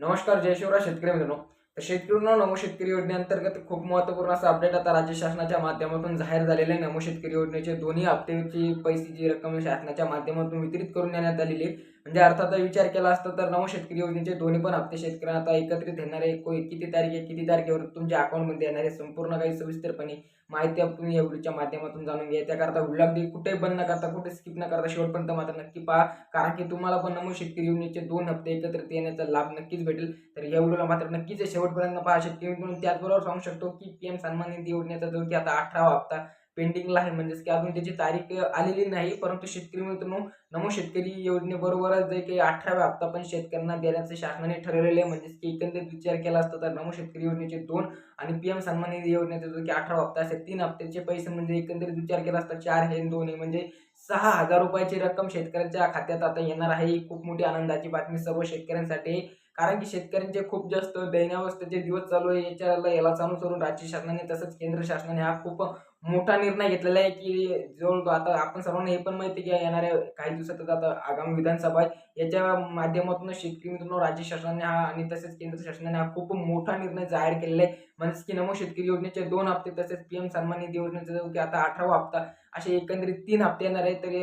नमस्कार जय शिवराज शेतकरी मित्रांनो. तर शेतकरी नमो शेतकरी योजनेअंतर्गत खूप महत्त्वपूर्ण असं अपडेट आता राज्य शासनाच्या माध्यमातून जाहीर झालेले आहे. नमो शेतकरी योजनेचे दोन्ही हप्त्याची पैशाची रक्कम शासनाच्या माध्यमातून वितरित करून देण्यात आलेली आहे. म्हणजे अर्थात विचार केला असता तर नऊ शेतकरी योजनेचे दोन्ही पण हप्ते शेतकऱ्यांना आता एकत्रित येणार आहे किती तारीख आहे किती तारखेवर तुमच्या अकाउंटमध्ये येणार आहे संपूर्ण काही सविस्तरपणे माहिती आपण तुम्ही या व्हिडिओच्या माध्यमातून जाणून घ्या. त्याकरता व्हिडिओ अगदी कुठे बंद न करता कुठे स्किप न करता शेवटपर्यंत मात्र नक्की पहा. कारण की तुम्हाला पण नमो शेतकरी योजनेचे दोन हप्ते एकत्रित येण्याचा लाभ नक्कीच भेटेल. तर या व्हिडिओला मात्र नक्कीच शेवटपर्यंत पहा. शेतकरी म्हणून त्याचबरोबर सांगू शकतो की पी एम सन्मान निधी योजनेचा जो की आता अठरावा हप्ता पेंडिंगला आहे. म्हणजेच की अजून त्याची तारीख आलेली नाही परंतु शेतकरी मित्रांनो नमो शेतकरी योजनेबरोबरच जे काही अठराव्या हप्ता पण शेतकऱ्यांना देण्याचे शासनाने ठरवलेले आहे. म्हणजेच की एकंदरीत विचार केला असता तर नमो शेतकरी योजनेचे दोन आणि पी एम सन्मान निधी योजनेचे जो की अठरा हप्ता असेल तीन हप्त्याचे पैसे म्हणजे एकंदरीत विचार केला असता चार हे दोन हे. म्हणजे सहा हजार रुपयाची रक्कम शेतकऱ्यांच्या खात्यात आता येणार आहे. ही खूप मोठी आनंदाची बातमी सर्व शेतकऱ्यांसाठी कारण की शेतकऱ्यांचे खूप जास्त दैनावस्थेचे दिवस चालू आहे. याच्याला याला अनुसरून राज्य शासनाने तसंच केंद्र शासनाने हा खूप मोठा निर्णय घेतलेला आहे की जवळ आता आपण सर्वांना हे पण माहिती की येणाऱ्या काही दिवसातच आता आगामी विधानसभा आहे. याच्या माध्यमातून शेतकरी मित्रांनो राज्य शासनाने हा आणि तसेच केंद्र शासनाने हा खूप मोठा निर्णय जाहीर केलेला आहे. म्हणजेच की नमो शेतकरी योजनेचे दोन हप्ते तसेच पी एम सन्मान निधी योजनेचा की आता अठरावा हप्ता असे एकंदरीत तीन हप्ते येणार आहे तरी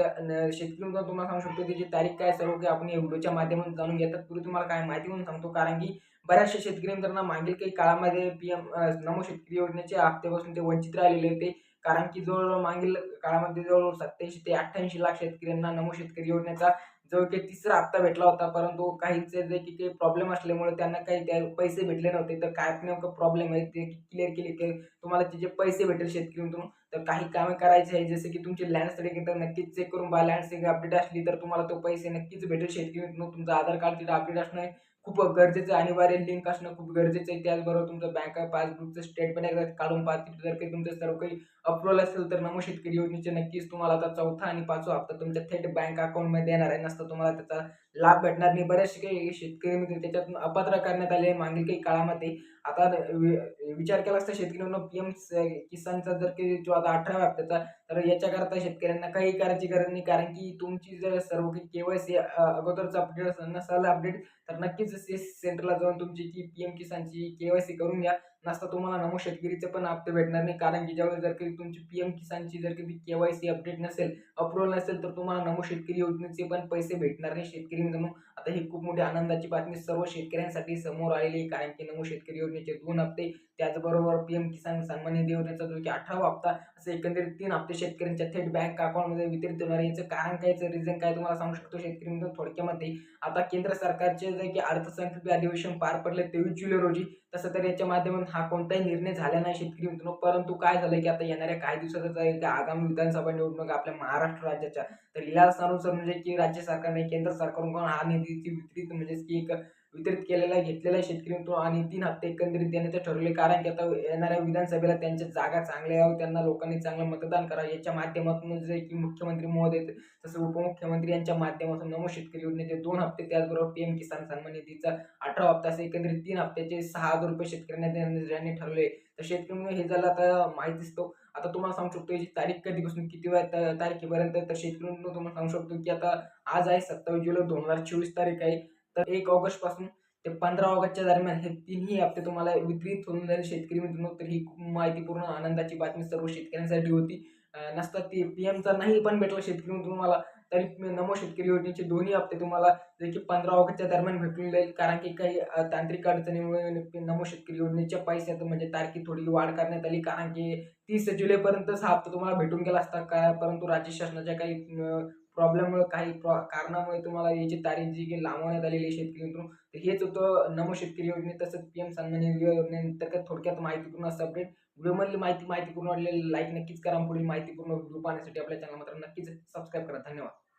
शेतकरी मित्रांनो तुम्हाला सांगू शकतो त्याची तारीख काय सर्व काही आपण या व्हिडिओच्या माध्यमातून जाणून घेतात पूर्वी तुम्हाला काय माहिती म्हणून सांगतो कारण की बऱ्याचशा शेतकरी मित्रांना मागील काही काळामध्ये पी एम नमो शेतकरी योजनेच्या हप्त्यापासून ते वंचित राहिलेले होते. कारण की जवळ मागील काळामध्ये जवळ सत्याऐंशी ते अठ्ठ्याऐंशी लाख शेतकऱ्यांना नमो शेतकरी योजनेचा जवळ काही तिसरा हप्ता भेटला होता. परंतु काहींचे जे की काही प्रॉब्लेम असल्यामुळे त्यांना काही त्या पैसे भेटले नव्हते. तर काय नेमकं प्रॉब्लेम आहे ते क्लिअर केले की तुम्हाला ते जे पैसे भेटेल शेतकरीतून तर काही कामे करायची आहे जसे की तुमची लँड स्टडी तर नक्कीच चेक करून बा लँड स्टडी अपडेट असली तर तुम्हाला तो पैसे नक्कीच भेटेल. शेतकरी तुमचं आधार कार्ड तिथं अपडेट असणं खूप गरजेचं आहे. अनिवार्य लिंक असणं खूप गरजेचं आहे. त्याचबरोबर तुमचं बँक पासबुकचं स्टेटमेंट एकदा काढून पाहतील जर काही तुमचं सर्व काही अप्रुव्हल असेल तर नमो शेतकरी योजनेचे नक्कीच तुम्हाला आता चौथा आणि पाचवा हप्ता तुमच्या थेट बँक अकाउंटमध्ये येणार आहे. नसता तुम्हाला त्याचा लाभ भेटणार नाही. बरेचसे काही शेतकरी मित्र त्याच्यातून अपात्र करण्यात आले मागील काही काळामध्ये. आता वि- विचार केला असता शेतकऱ्यांना पी एम किसानचा जर काही जो आता अठरा हप्त्याचा तर याच्याकरता शेतकऱ्यांना काही करायची गरज नाही. कारण की तुमची जर सर्व काही केवायसी अगोदरच अपडेट नसाल अपडेट तर नक्कीच सेंटरला जाऊन तुमची की पी एम किसानची केवायसी करून घ्या. नसता तुम्हाला नमो शेतकरीचे पण हप्ते भेटणार नाही. कारण की ज्यावेळेस जर कधी तुमची पी एम किसानची जर कधी केवायसी अपडेट नसेल अप्रुव्हल नसेल तर तुम्हाला नमो शेतकरी योजनेचे पण पैसे भेटणार नाही शेतकरी म्हणून आता ही खूप मोठी आनंदाची बातमी सर्व शेतकऱ्यांसाठी समोर आलेली आहे. कारण की नमो शेतकरी योजनेचे दोन हप्ते त्याचबरोबर पी एम किसान सन्मान निधी योजनेचा जो की अठरावा हप्ता असे एकंदरीत तीन हप्ते शेतकऱ्यांच्या थेट बँक अकाउंटमध्ये वितरित होणार याचं कारण काय? रिझन काय? तुम्हाला सांगू शकतो शेतकरी थोडक्यामध्ये. आता केंद्र सरकारचे जे की अर्थसंकल्पीय अधिवेशन पार पडले तेवीस जुलै रोजी तसं तर याच्या माध्यमातून हा कोणताही निर्णय झाला नाही शेतकरी मित्रांनो. परंतु काय झालं की आता येणाऱ्या काही दिवसातच की आगामी विधानसभा निवडणूक आपल्या महाराष्ट्र राज्याच्या तर याच अनुसार म्हणजे की राज्य सरकारने केंद्र सरकारकडून हा निधीची वितरित म्हणजेच की एक वितरित केलेला घेतलेला आहे शेतकरी तो आणि तीन हप्ते एकंदरीत देण्याचे ठरवले. कारण की आता येणाऱ्या विधानसभेला त्यांच्या जागा चांगल्या यावं त्यांना लोकांनी चांगलं मतदान करावं. याच्या माध्यमातून जे की मुख्यमंत्री महोदय तसं उपमुख्यमंत्री यांच्या माध्यमातून नमो शेतकरी योजनेचे दोन हप्ते त्याचबरोबर पी एम किसान सन्मान निधीचा अठरा हप्ता असे एकंदरीत तीन हप्त्याचे सहा हजार रुपये शेतकऱ्यांना देण्याचे ठरवले. तर शेतकरी हे झालं आता माहिती असतो आता तुम्हाला सांगू शकतो याची तारीख कधीपासून किती तारखेपर्यंत तर शेतकरी तुम्हाला सांगू शकतो की आता आज आहे सत्तावीस जुलै दोन हजार चोवीस तारीख आहे. तर एक ऑगस्टपासून ते पंधरा ऑगस्टच्या दरम्यान हे तिन्ही हप्ते तुम्हाला वितरित होऊन जाईल शेतकरी मित्रांनो. तर ही खूप माहितीपूर्ण आनंदाची बातमी सर्व शेतकऱ्यांसाठी होती. नसता नसतात ती पी एमचा नाही पण भेटला शेतकरी मित्रांनो तुम्हाला. तरी नमो शेतकरी योजनेचे दोन्ही हप्ते तुम्हाला जे की पंधरा ऑगस्टच्या दरम्यान भेटून जाईल. कारण की काही तांत्रिक अडचणीमुळे नमो शेतकरी योजनेच्या पैशात म्हणजे तारखी थोडी वाढ करण्यात आली. कारण की तीस जुलैपर्यंतच हा हप्ता तुम्हाला भेटून गेला असता काय परंतु राज्य शासनाच्या काही प्रॉब्लेममुळे काही प्रॉ कारणामुळे तुम्हाला याची तारीख जी की लांबवण्यात आलेली आहे शेतकरी तर हेच होतं नमो शेतकरी योजने तसंच पी एम सन्मान योजनेअंतर्गत थोडक्यात माहितीपूर्ण असं अपडेट व्हिडिओमधली माहिती माहितीपूर्ण वाटलेली लाईक नक्कीच करा पुढील माहितीपूर्ण व्हिडिओ पाहण्यासाठी आपल्या चॅनल मात्र नक्कीच सबस्क्राईब करा. धन्यवाद.